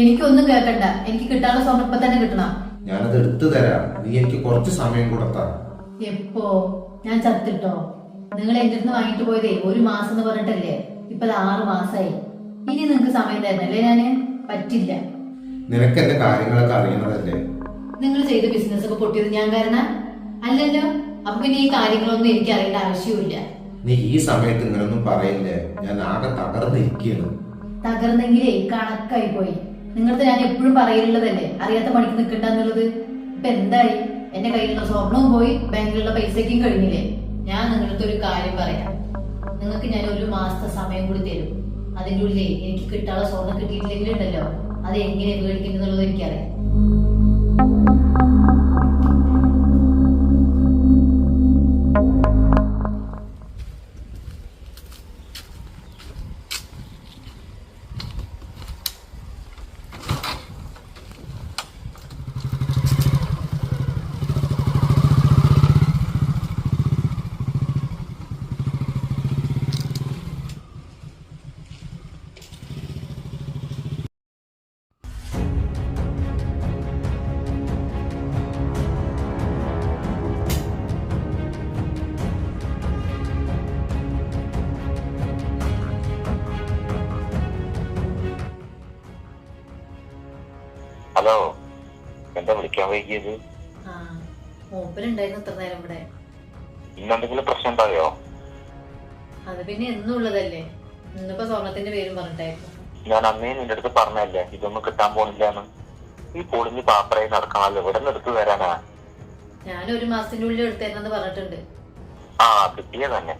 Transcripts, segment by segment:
എനിക്കൊന്നും കേൾക്കണ്ട എനിക്ക് കിട്ടാനുള്ള സ്വർണം ഇപ്പൊ തന്നെ കിട്ടണം. ഞാനത് എടുത്തു തരാം. നീ എനിക്ക് കുറച്ച് സമയം കൊടുത്താ എപ്പോ? ഞാൻ ചത്തിട്ടോ? നിങ്ങൾ എന്റെ അടുത്ത് വാങ്ങിട്ട് പോയതേ ഒരു മാസം എന്ന് പറഞ്ഞിട്ടല്ലേ? ഇപ്പൊ ആറ് മാസായി. ഇനി നിങ്ങക്ക് സമയം തരുന്നല്ലേ ഞാൻ? പറ്റില്ല. നിനക്ക് എന്റെ കാര്യങ്ങളൊക്കെ അറിയണതല്ലേ? നിങ്ങൾ ചെയ്ത ബിസിനസ് ഒക്കെ പൊട്ടിയത് ഞാൻ കാരണം? അല്ലല്ലോ. അപ്പൊ പിന്നെ ഈ കാര്യങ്ങളൊന്നും എനിക്ക് അറിയേണ്ട ആവശ്യമില്ല നീ ഈ സമയത്ത് ഇങ്ങനൊന്നും പറയില്ലേ? ഞാൻ ആകെ തകർന്നിരിക്കുകയാണ് തകർന്നെങ്കിലേ കണക്കായി പോയി. നിങ്ങളുടെ ഞാൻ എപ്പോഴും പറയലുള്ളതല്ലേ? അറിയാത്ത പണിക്ക് നിൽക്കണ്ടെന്നുള്ളത് ഇപ്പൊ എന്തായി? എന്റെ കയ്യിലുള്ള സ്വർണവും പോയി ബാങ്കിലുള്ള പൈസയ്ക്കും കഴിഞ്ഞില്ലേ? ഞാൻ നിങ്ങളുടെ ഒരു കാര്യം പറയാം. നിങ്ങൾക്ക് ഞാൻ ഒരു മാസത്തെ സമയം കൂടി തരും. അതിന്റെ ഉള്ളിലേ എനിക്ക് കിട്ടാനുള്ള സ്വർണം കിട്ടിയിട്ടില്ലെങ്കിലുണ്ടല്ലോ. അത് എങ്ങനെ മേടിക്കുന്നുള്ളത് എനിക്കറിയാം. ഹലോ എന്താ വിളിക്കാൻ വൈകിയത്? ആ മൂപ്പരുണ്ടായിരുന്നു ഇത്ര നേരം ഇവിടെ. ഇന്നെന്തെങ്കിലും പ്രശ്നം ഉണ്ടായോ? അത് പിന്നെ എന്നും ഉള്ളതല്ലേ. ഇന്നിപ്പോ സ്വർണത്തിന്റെ പേരും പറഞ്ഞിട്ടായിരുന്നു. ഞാൻ അന്നേ നിന്റെ അടുത്ത് പറഞ്ഞല്ലേ ഇതൊന്നും കിട്ടാൻ പോണില്ലാന്ന്. ഈ പൊളിഞ്ഞ് പാപ്പറായി നടക്കണല്ലോ ഇവിടെ നിന്ന് എടുത്തു തരാനാ. ഞാൻ ഒരു മാസത്തിന്റെ ഉള്ളിൽ എടുത്തേരെന്ന് പറഞ്ഞിട്ടുണ്ട്. ആ കിട്ടിയ തന്നെ.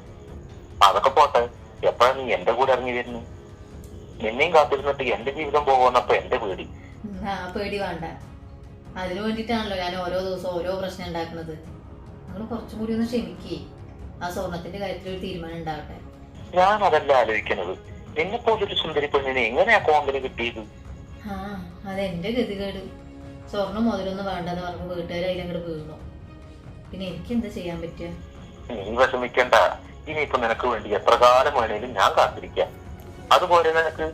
അതൊക്കെ പോട്ടെ എപ്പോഴാ നീ എന്റെ കൂടെ ഇറങ്ങി വരുന്നു? നിന്നെയും കാത്തിരുന്നിട്ട് എന്റെ ജീവിതം പോകുന്നപ്പോ എന്റെ പേടി. പേടി വേണ്ട. അതിനു വേണ്ടിയിട്ടാണല്ലോ ഞാൻ ഓരോ ദിവസവും ഓരോ പ്രശ്നം ഉണ്ടാക്കുന്നത്. നിങ്ങൾ കുറച്ചും കൂടി ഒന്ന് ക്ഷമിക്കേ. ആ സ്വർണത്തിന്റെ കാര്യത്തിൽ ഒരു തീരുമാനം ഉണ്ടാവട്ടെ. ഞാൻ അതല്ല ആലോചിക്കുന്നത്. നിന്നെ പോലൊരു സുന്ദരി പെണ്ണിനെ എങ്ങനെയാ കോമ്പനി കിട്ടിയത്? ആ അതെന്റെ ഗതികേട്. സ്വർണം മുതലൊന്നും വേണ്ടെന്ന് പറഞ്ഞു വീട്ടുകാർ അതിലങ്ങോട്ട് വീണു. പിന്നെ എനിക്ക് എന്താ ചെയ്യാൻ പറ്റുക? നീ വിഷമിക്കണ്ട. ഇനിയിപ്പോ നിനക്ക് വേണ്ടി എത്ര കാലം വേണേലും ഞാൻ കാത്തിരിക്കാം. അതുപോലെ നിനക്ക്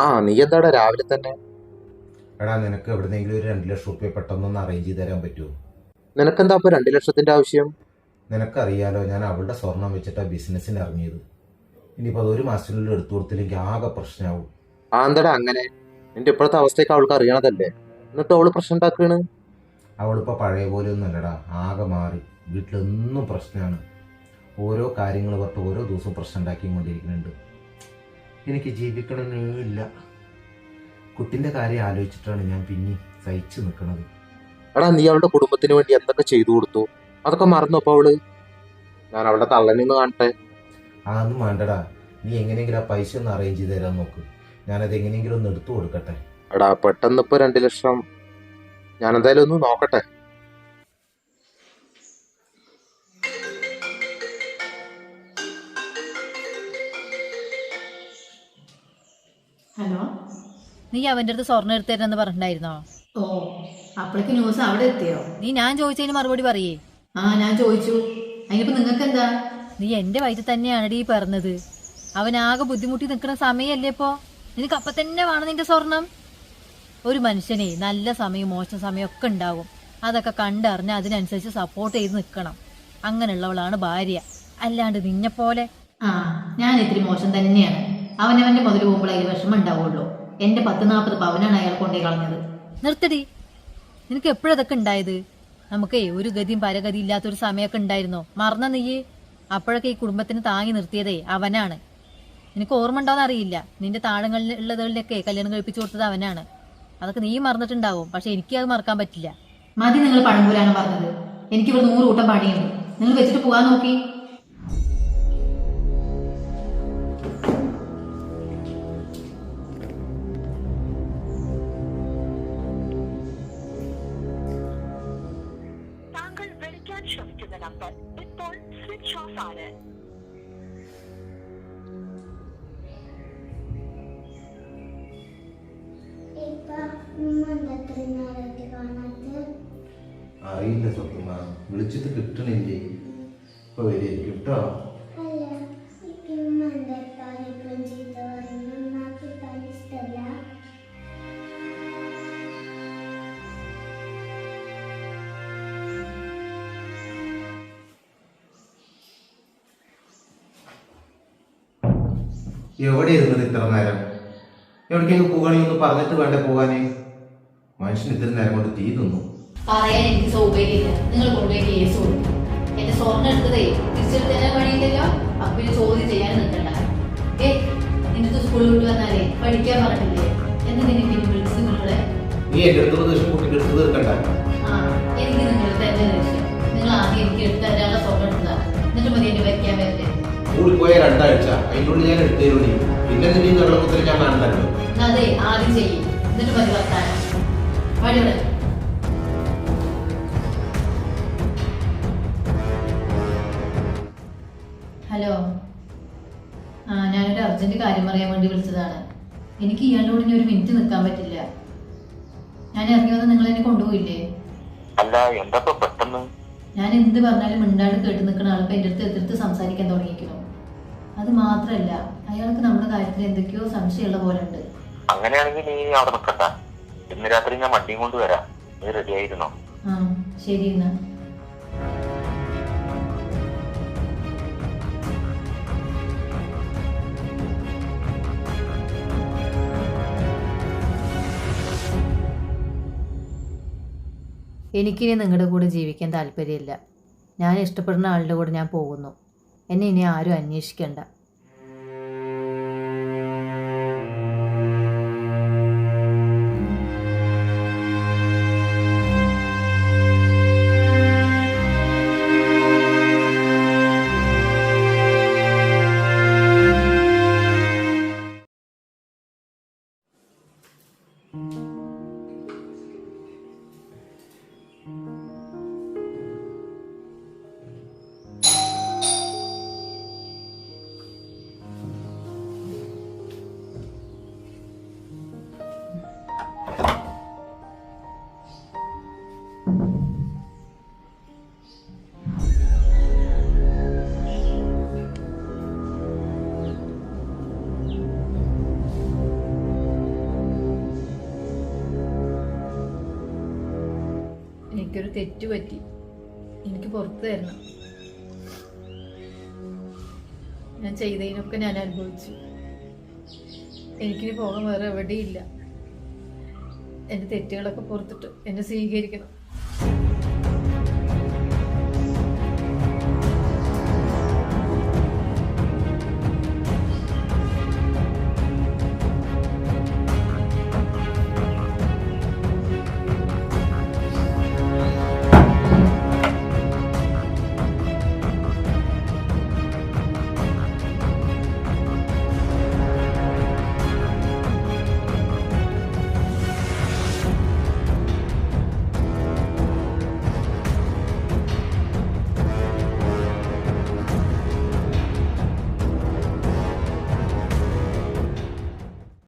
ആ നീ എന്താടാ രാവിലെ തന്നെ? എടാ നിനക്ക് എവിടെന്നെങ്കിലും ഒരു രണ്ട് ലക്ഷം റുപ്യ പെട്ടെന്നൊന്ന് അറേഞ്ച് ചെയ്ത് തരാൻ പറ്റുമോ നിനക്കെന്താ ഇപ്പൊ രണ്ട് ലക്ഷത്തിന്റെ ആവശ്യം? നിനക്കറിയാലോ ഞാൻ അവളുടെ സ്വർണം വെച്ചിട്ടാ ബിസിനസ്സിന് ഇറങ്ങിയത്. ഇനിയിപ്പോൾ അത് ഒരു മാസത്തിനുള്ളിൽ എടുത്തു കൊടുത്തില്ലെങ്കിൽ ആകെ പ്രശ്നമാവും ആ എന്താടാ അങ്ങനെ? നിന്റെ ഇപ്പോഴത്തെ അവസ്ഥയൊക്കെ അവൾക്ക് അറിയണതല്ലേ? എന്നിട്ട് അവൾ പ്രശ്നം ഉണ്ടാക്കുകയാണ് അവളിപ്പോൾ പഴയ പോലെ ഒന്നുമല്ലടാ ആകെ മാറി. വീട്ടിലെന്നും പ്രശ്നമാണ് ഓരോ കാര്യങ്ങൾ പറഞ്ഞിട്ട് ഓരോ ദിവസവും പ്രശ്നം ഉണ്ടാക്കിക്കൊണ്ടിരിക്കുന്നുണ്ട്. എനിക്ക് ജീവിക്കണമെന്നേ ഇല്ല. കുട്ടിന്റെ കാര്യം ആലോചിച്ചിട്ടാണ് ഞാൻ പിന്നെ സഹിച്ചു നിൽക്കുന്നത് എടാ നീ അവളുടെ കുടുംബത്തിന് വേണ്ടി എന്തൊക്കെ ചെയ്തു കൊടുത്തു? അതൊക്കെ മറന്നു അവൾ? ഞാൻ അവളുടെ തള്ളനിന്ന് കാണട്ടെ. അതൊന്നും വേണ്ടടാ. നീ എങ്ങനെയെങ്കിലും ആ പൈസ ഒന്ന് അറേഞ്ച് ചെയ്ത് തരാൻ നോക്ക്. ഞാനത് എങ്ങനെയെങ്കിലും ഒന്ന് എടുത്തു കൊടുക്കട്ടെ. എടാ പെട്ടെന്ന് ഇപ്പൊ രണ്ട് ലക്ഷം. ഞാൻ എന്തായാലും ഒന്ന് നോക്കട്ടെ. ഹലോ? നീ അവന്റെ അടുത്ത് സ്വർണം എടുത്തേരണെന്ന് പറഞ്ഞിട്ടുണ്ടായിരുന്നോ? ഓ അപ്പോഴേക്ക് ന്യൂസ് അവിടെ എത്തിയോ? നീ ഞാൻ ചോദിച്ചതിന് മറുപടി പറയേ. ആ ഞാൻ ചോദിച്ചു. അതിനിപ്പോ നിങ്ങൾക്ക് എന്താ നീ എന്റെ വയറ്റിൽ തന്നെയാണ് ഈ പറഞ്ഞത് ആകെ ബുദ്ധിമുട്ടി നിൽക്കുന്ന സമയമല്ലേ ഇപ്പോ? നിനക്ക് അപ്പൊ തന്നെ വേണം നിന്റെ സ്വർണം? ഒരു മനുഷ്യനെ നല്ല സമയം മോശം സമയം ഒക്കെ ഉണ്ടാകും അതൊക്കെ കണ്ടറിഞ്ഞ് അതിനനുസരിച്ച് സപ്പോർട്ട് ചെയ്ത് നിൽക്കണം. അങ്ങനെയുള്ളവളാണ് ഭാര്യ. അല്ലാണ്ട് നിന്നെ പോലെ ആ ഞാൻ ഇത്തിരി മോശം തന്നെയാണ്. അവനവന്റെ മുതൽ പോകുമ്പോൾ അതിൽ വിഷമം ഉണ്ടാവുള്ളൂ. എന്റെ പത്ത് നാൽപ്പത് പവനാണ് അയാൾ കൊണ്ടേ കളഞ്ഞത്. നിർത്തടി. നിനക്ക് എപ്പോഴതൊക്കെ ഉണ്ടായത്? നമുക്കേ ഒരു ഗതിയും പരഗതി ഇല്ലാത്തൊരു സമയമൊക്കെ ഉണ്ടായിരുന്നോ? മറന്ന നീ അപ്പോഴൊക്കെ ഈ കുടുംബത്തിന് താങ്ങി നിർത്തിയതേ അവനാണ്. നിനക്ക് ഓർമ്മ ഉണ്ടോന്ന് അറിയില്ല. നിന്റെ താഴങ്ങളിൽ ഉള്ളതുകളിലൊക്കെ കല്യാണം കഴിപ്പിച്ചു കൊടുത്തത് അവനാണ്. അതൊക്കെ നീ മറന്നിട്ടുണ്ടാവും. പക്ഷെ എനിക്ക് അത് മറക്കാൻ പറ്റില്ല. മതി നിങ്ങൾ പഴംപൂരാണ് പറഞ്ഞത്. എനിക്ക് ഇവിടെ നൂറ് കൂട്ടം പാടിയുണ്ട് നിങ്ങൾ വെച്ചിട്ട് പോകാൻ നോക്കി. Switch it. അറിയില്ല സ്വപ്നമ്മ വിളിച്ചിട്ട് കിട്ടണില്ലേ? ഇപ്പൊ വരികയായിരിക്കും. കേട്ടോ? എവിടെ ഇരുന്നത് ഇത്ര നേരം? എവിടേക്കെങ്കിലും പോകണേ ഒന്ന് പറഞ്ഞിട്ട് വേണ്ട പോകാനേ? മനുഷ്യൻ ഇത്ര നേരം കൊണ്ട് തീ തിന്നു. പറയാൻ എനിക്ക് സൗകര്യമില്ല. നിങ്ങൾ കൊണ്ടുപോയി കേസ് കൊടുക്കും എന്റെ സ്വർണം എടുത്തതേ തിരിച്ചെടുത്ത് പണിയില്ലല്ലോ അപ്പൊ പിന്നെ ചോദ്യം ചെയ്യാൻ നിൽക്കണ്ട. ഏ നിനക്ക് സ്കൂളിൽ വിട്ട് വന്നാലേ പഠിക്കാൻ പറഞ്ഞില്ലേ? ഇനി വിളിച്ച് നിങ്ങളെ നീ എന്റെ അടുത്തുള്ള ദേഷ്യം കുട്ടിക്ക് എടുത്ത് തീർക്കണ്ട. സ്കൂളിൽ പോയ രണ്ടാഴ്ച അതിനുള്ളിൽ ഞാൻ എടുത്തേരുള്ളൂ പിന്നെ നിന്റെ ഈ വെള്ളമുത്തിൽ ഞാൻ കാണണ്ടല്ലോ അതെ ആദ്യം ചെയ്യും. എന്നിട്ട് മതി വർത്താനം വഴിയുടെ ഹലോ. ആ ഞാനൊരു അർജന്റ് കാര്യം പറയാൻ വേണ്ടി വിളിച്ചതാണ്. എനിക്ക് ഇയാളുടെ കൂടെ ഇനി ഒരു മിനിറ്റ് നിൽക്കാൻ പറ്റില്ല. ഞാൻ ഇറങ്ങി വന്ന് നിങ്ങൾ എന്നെ കൊണ്ടുപോയില്ലേ? അല്ല എന്താ പെട്ടെന്ന്? ഞാൻ എന്ത് പറഞ്ഞാലും മിണ്ടാട് കേട്ട് നിൽക്കുന്ന ആളിപ്പോ എന്റെ അടുത്ത് എതിർത്ത് സംസാരിക്കാൻ തുടങ്ങിയിരിക്കുന്നു. അത് മാത്രല്ല അയാൾക്ക് നമ്മുടെ കാര്യത്തിൽ എന്തൊക്കെയോ സംശയമുള്ള പോലെ ഉണ്ട്. അങ്ങനെയാണെങ്കിൽ നീ അവിടെ നിൽക്കണ്ട ഇന്ന് രാത്രി ഞാൻ വണ്ടിയും കൊണ്ട് വരാം. നീ റെഡി ആയിരുന്നോ? ആ ശരി എന്നാ. എനിക്കിനി നിങ്ങളുടെ കൂടെ ജീവിക്കാൻ താല്പര്യമില്ല. ഞാൻ ഇഷ്ടപ്പെടുന്ന ആളുടെ കൂടെ ഞാൻ പോകുന്നു. എന്നെ ഇനി ആരും അന്വേഷിക്കണ്ട. എനിക്കൊരു തെറ്റ് പറ്റി. എനിക്ക് പുറത്തു തരണം. ഞാൻ ചെയ്തതിനൊക്കെ ഞാൻ അനുഭവിച്ചു. എനിക്കിനി പോകാൻ വേറെ എവിടെയില്ല എന്റെ തെറ്റുകളൊക്കെ പുറത്തിട്ട് എന്നെ സ്വീകരിക്കണം.